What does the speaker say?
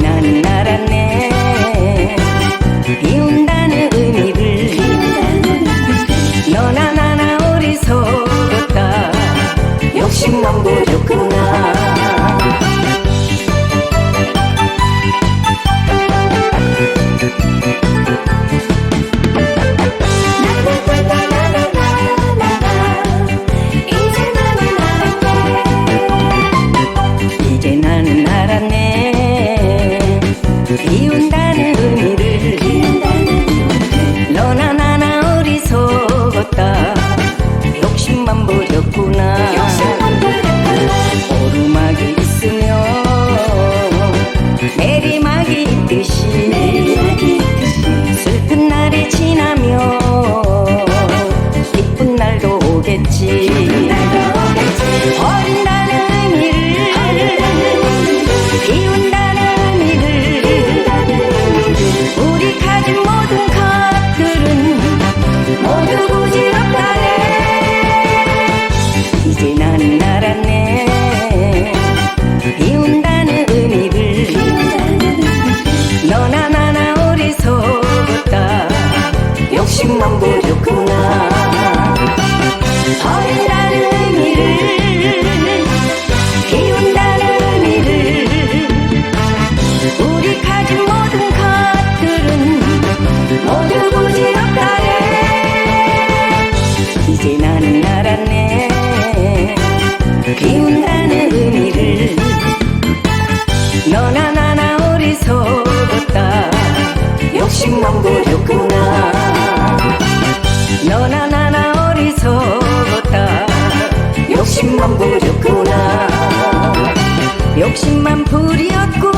나는 알았네. 비운다는 의미를 너나 나나 어리석었다 욕심만 부렸구나 오겠지. 버린다는 의미를 비운다는 의미를 우리 가진 모든 것들은 모두 부질없다네. 이제 나는 알았네. 비운다는 의미를 너나 나나 어리석었다. 욕심만 부렸구나 이제 나는 알았네. 비운다는 의미를 너나 나나 어리석었다. 욕심만 부렸구나. 너나 나나 어리석었다. 욕심만 부렸구나. 욕심만 부렸구나